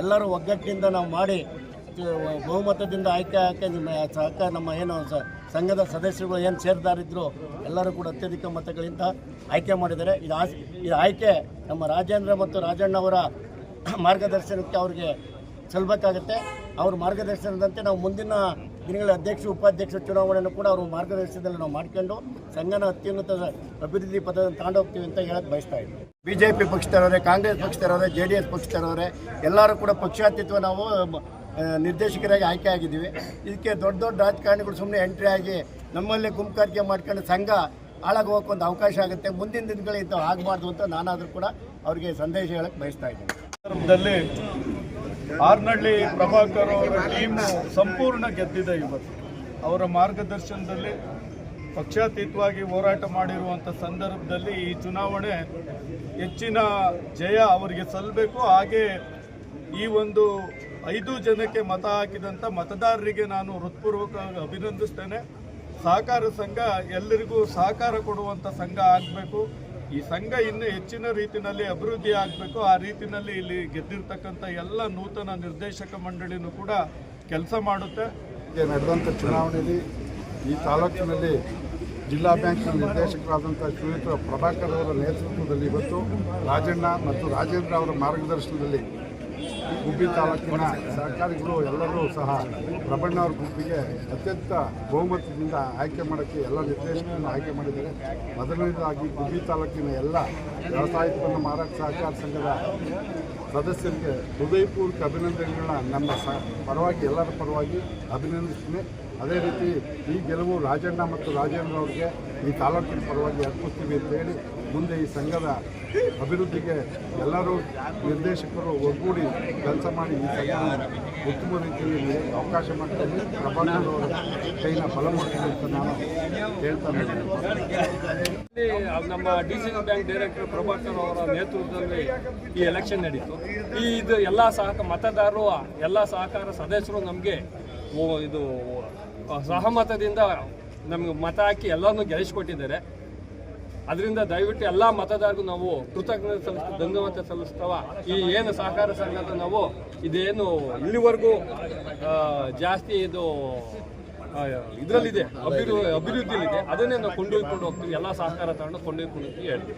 ಎಲ್ಲರೂ ಒಗ್ಗಟ್ಟಿನಿಂದ ನಾವು ಮಾಡಿ ಬಹುಮತದಿಂದ ಆಯ್ಕೆ ಆಯ್ಕೆ ನಿಮ್ಮ ಸಹಕಾರ, ನಮ್ಮ ಏನು ಸಂಘದ ಸದಸ್ಯರುಗಳು ಏನು ಸೇರಿದಾರಿದ್ರು, ಎಲ್ಲರೂ ಕೂಡ ಅತ್ಯಧಿಕ ಮತಗಳಿಂದ ಆಯ್ಕೆ ಮಾಡಿದ್ದಾರೆ. ಇದು ಆಸ್, ಇದು ಆಯ್ಕೆ ನಮ್ಮ ರಾಜೇಂದ್ರ ಮತ್ತು ರಾಜಣ್ಣ ಅವರ ಮಾರ್ಗದರ್ಶನಕ್ಕೆ ಅವ್ರಿಗೆ ಸಲ್ಲಬೇಕಾಗತ್ತೆ ಅವ್ರ ಮಾರ್ಗದರ್ಶನದಂತೆ ನಾವು ಮುಂದಿನ ದಿನಗಳ ಅಧ್ಯಕ್ಷ ಉಪಾಧ್ಯಕ್ಷ ಚುನಾವಣೆಯನ್ನು ಕೂಡ ಅವರು ಮಾರ್ಗದರ್ಶನದಲ್ಲಿ ನಾವು ಮಾಡ್ಕೊಂಡು ಸಂಘನ ಅತ್ಯುನ್ನತ ಅಭಿವೃದ್ಧಿ ಪದ ತಾಂಡೋಗ್ತೀವಿ ಅಂತ ಹೇಳಕ್ ಬಯಸ್ತಾ ಇದ್ದೀವಿ ಬಿ ಜೆ ಪಿ ಪಕ್ಷದವರೇ, ಕಾಂಗ್ರೆಸ್ ಪಕ್ಷದವರೇ ಜೆ ಡಿ ಎಸ್ ಪಕ್ಷದವರೇ, ಎಲ್ಲರೂ ಕೂಡ ಪಕ್ಷಾತೀತ್ವ ನಾವು ನಿರ್ದೇಶಕರಾಗಿ ಆಯ್ಕೆ ಆಗಿದ್ದೀವಿ. ಇದಕ್ಕೆ ದೊಡ್ಡ ದೊಡ್ಡ ರಾಜಕಾರಣಿಗಳು ಸುಮ್ಮನೆ ಎಂಟ್ರಿ ಆಗಿ ನಮ್ಮಲ್ಲೇ ಗುಂಪುಗಾರಿಕೆ ಮಾಡ್ಕೊಂಡು ಸಂಘ ಹಾಳಾಗೋಕೆ ಒಂದು ಅವಕಾಶ ಆಗುತ್ತೆ. ಮುಂದಿನ ದಿನಗಳು ಇಂಥವು ಆಗಬಾರ್ದು ಅಂತ ನಾನಾದರೂ ಕೂಡ ಅವರಿಗೆ ಸಂದೇಶ ಹೇಳಕ್ಕೆ ಬಯಸ್ತಾ ಇದ್ದೀನಿ. ಸಂದರ್ಭದಲ್ಲಿ ಆರ್ನಳ್ಳಿ ಪ್ರಭಾಕರ್ ಅವರ ಟೀಮು ಸಂಪೂರ್ಣ ಗೆದ್ದಿದೆ ಇವತ್ತು. ಅವರ ಮಾರ್ಗದರ್ಶನದಲ್ಲಿ ಪಕ್ಷಾತೀತವಾಗಿ ಹೋರಾಟ ಮಾಡಿರುವಂಥ ಸಂದರ್ಭದಲ್ಲಿ ಈ ಚುನಾವಣೆ ಹೆಚ್ಚಿನ ಜಯ ಅವರಿಗೆ ಸಲ್ಲಬೇಕು ಹಾಗೆ ಈ ಒಂದು ಐದು ಜನಕ್ಕೆ ಮತ ಹಾಕಿದಂಥ ಮತದಾರರಿಗೆ ನಾನು ಹೃತ್ಪೂರ್ವಕವಾಗಿ ಅಭಿನಂದಿಸ್ತೇನೆ. ಸಹಕಾರ ಸಂಘ ಎಲ್ಲರಿಗೂ ಸಹಕಾರ ಕೊಡುವಂಥ ಸಂಘ ಆಗಬೇಕು. ಈ ಸಂಘ ಇನ್ನೂ ಹೆಚ್ಚಿನ ರೀತಿಯಲ್ಲಿ ಅಭಿವೃದ್ಧಿ ಆಗಬೇಕು. ಆ ರೀತಿಯಲ್ಲಿ ಇಲ್ಲಿ ಗೆದ್ದಿರ್ತಕ್ಕಂಥ ಎಲ್ಲ ನೂತನ ನಿರ್ದೇಶಕ ಮಂಡಳಿನೂ ಕೂಡ ಕೆಲಸ ಮಾಡುತ್ತೆ. ನಡೆದಂಥ ಚುನಾವಣೆಯಲ್ಲಿ ಈ ತಾಲೂಕಿನಲ್ಲಿ ಜಿಲ್ಲಾ ಬ್ಯಾಂಕ್ನ ನಿರ್ದೇಶಕರಾದಂಥ ಶ್ರೀಯುತ ಪ್ರಭಾಕರ್ ಅವರ ನೇತೃತ್ವದಲ್ಲಿ ಇವತ್ತು ರಾಜಣ್ಣ ಮತ್ತು ರಾಜೇಂದ್ರ ಅವರ ಮಾರ್ಗದರ್ಶನದಲ್ಲಿ ಗುಬ್ಬಿ ತಾಲೂಕಿನ ಸಹಕಾರಿಗಳು ಎಲ್ಲರೂ ಸಹ ಪ್ರಬಣ್ಣ ಅವ್ರ ಗುಂಪಿಗೆ ಅತ್ಯಂತ ಬಹುಮತದಿಂದ ಆಯ್ಕೆ ಮಾಡೋಕ್ಕೆ ಎಲ್ಲ ನಿರ್ದೇಶಕರನ್ನು ಆಯ್ಕೆ ಮಾಡಿದ್ದಾರೆ. ಮೊದಲನೇದಾಗಿ ಗುಬ್ಬಿ ತಾಲೂಕಿನ ಎಲ್ಲ ವ್ಯವಸಾಯೋತ್ಪನ್ನ ಮಾರಾಟ ಸಹಕಾರ ಸಂಘದ ಸದಸ್ಯರಿಗೆ ಹೃದಯಪೂರ್ವಕ ಅಭಿನಂದನೆಗಳನ್ನ ನಮ್ಮ ಸ ಪರವಾಗಿ, ಎಲ್ಲರ ಪರವಾಗಿ ಅಭಿನಂದಿಸ್ತೀನಿ. ಅದೇ ರೀತಿ ಈ ಗೆಲುವು ರಾಜಣ್ಣ ಮತ್ತು ರಾಜೇಂದ್ರ ಅವರಿಗೆ ಈ ತಾಲೂಕಿನ ಪರವಾಗಿ ಅರ್ಪಿಸ್ತೀವಿ ಅಂತೇಳಿ ಮುಂದೆ ಈ ಸಂಘದ ಅಭಿವೃದ್ಧಿಗೆ ಎಲ್ಲರೂ ನಿರ್ದೇಶಕರು ಒಗ್ಗೂಡಿ ಕೆಲಸ ಮಾಡಿ ಈ ಸಂಘ ಉತ್ತಮ ರೀತಿಯಲ್ಲಿ ಅವಕಾಶ ಮಾಡ್ತೀವಿ ಪ್ರಬಂಧನ ಅವರ ಕೈನ ಫಲ ಮಾಡ್ತೀನಿ ಅಂತ ನಾನು ಹೇಳ್ತಾನೆ ನಮ್ಮ D C bank director Prabhakar ಅವರ ನೇತೃತ್ವದಲ್ಲಿ ಈ ಎಲೆಕ್ಷನ್ ನಡೀತು. ಈ ಇದು ಎಲ್ಲ ಸಹಕ ಮತದಾರರು, ಎಲ್ಲ ಸಹಕಾರ ಸದಸ್ಯರು ನಮಗೆ ಇದು ಸಹಮತದಿಂದ ನಮಗೆ ಮತ ಹಾಕಿ ಎಲ್ಲರನ್ನೂ ಗೆಲ್ಲಿಸಿಕೊಟ್ಟಿದ್ದಾರೆ. ಅದರಿಂದ ದಯವಿಟ್ಟು ಎಲ್ಲ ಮತದಾರರಿಗೂ ನಾವು ಕೃತಜ್ಞತೆ ಸಲ್ಲಿಸ್ತ ಧನ್ಯವಾದ ಸಲ್ಲಿಸ್ತಾವ. ಈ ಏನು ಸಹಕಾರ ಸಂಘದ ನಾವು ಇದೇನು ಇಲ್ಲಿವರೆಗೂ ಜಾಸ್ತಿ ಇದು ಇದರಲ್ಲಿದೆ ಅಭಿವೃದ್ಧಿ ಅಭಿವೃದ್ಧಿಲಿದೆ ಅದನ್ನೇ ನಾವು ಕೊಂಡೊಯ್ಕೊಂಡು ಹೋಗ್ತೀವಿ, ಎಲ್ಲ ಸಹಕಾರ ತಗೊಂಡು ಕೊಂಡೊಯ್ಕೊಂಡು ಹೋಗ್ತೀವಿ, ಹೇಳ್ತೀವಿ.